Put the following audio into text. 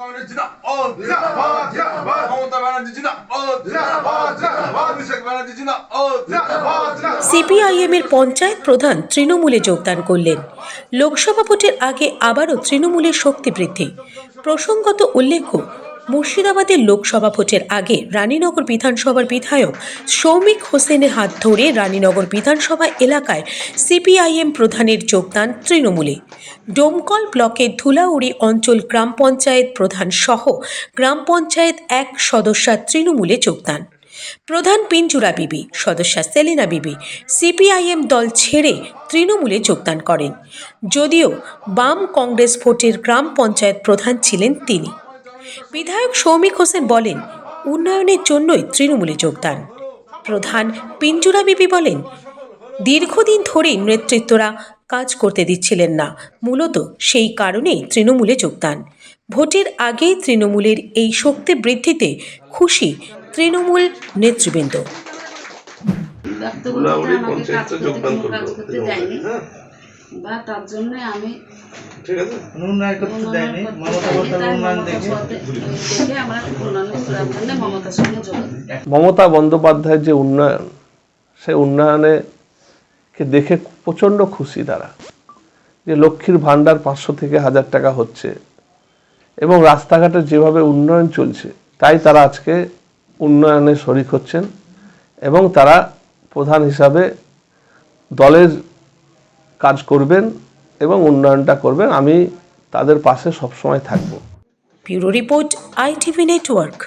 কংগ্রেস জিন্দাবাদ জিন্দাবাদ জিন্দাবাদ মমতা ব্যানার্জি জিন্দাবাদ জিন্দাবাদ জিন্দাবাদ অভিষেক ব্যানার্জি জিন্দাবাদ জিন্দাবাদ সিপিআইএম এর পঞ্চায়েত প্রধান তৃণমূলে যোগদান করলেন। লোকসভা ভোটের আগে আবারও তৃণমূলের শক্তি বৃদ্ধি। প্রসঙ্গত উল্লেখ্য মুর্শিদাবাদের লোকসভা ভোটের আগে রানীনগর বিধানসভার বিধায়ক সৌমিক হোসেনের হাত ধরে রানীনগর বিধানসভা এলাকায় সিপিআইএম প্রধানের যোগদান তৃণমূলে। ডোমকল ব্লকের ধুলাউড়ি অঞ্চল গ্রাম পঞ্চায়েত প্রধান সহ গ্রাম পঞ্চায়েত এক সদস্যা তৃণমূলে যোগদান। প্রধান পিঞ্জুরা বিবি, সদস্যা সেলিনা বিবি, সিপিআইএম দল ছেড়ে তৃণমূলে যোগদান করেন। যদিও বাম কংগ্রেস ভোটের গ্রাম পঞ্চায়েত প্রধান ছিলেন তিনি। বিধায়ক সৌমিক হোসেন বলেন, উন্নয়নের জন্যই তৃণমূলে যোগদান। প্রধান পিঞ্জুরা বিবি বলেন, দীর্ঘদিন ধরেই নেতৃত্বরা কাজ করতে দিচ্ছিলেন না। মূলত সেই কারণেই তৃণমূলে যোগদান। ভোটের আগেই তৃণমূলের এই শক্তি বৃদ্ধিতে খুশি তৃণমূল নেতৃবৃন্দ। বা তার জন্য আমি ঠিক আছে? করতে দেয়নি বন্দ্যোপাধ্যায় মমতা বন্দ্যোপাধ্যায়ের যে উন্নয়ন সে উন্নয়নে কে দেখে প্রচণ্ড খুশি তারা। যে লক্ষ্মীর ভাণ্ডার পাঁচশো থেকে হাজার টাকা হচ্ছে এবং রাস্তাঘাটের যেভাবে উন্নয়ন চলছে তাই তারা আজকে উন্নয়নে শরিক হচ্ছেন এবং তারা প্রধান হিসাবে দলের কাজ করবেন এবং উন্নয়নটা করবেন আমি তাদের পাশে সবসময় থাকব। Bureau report ITV network.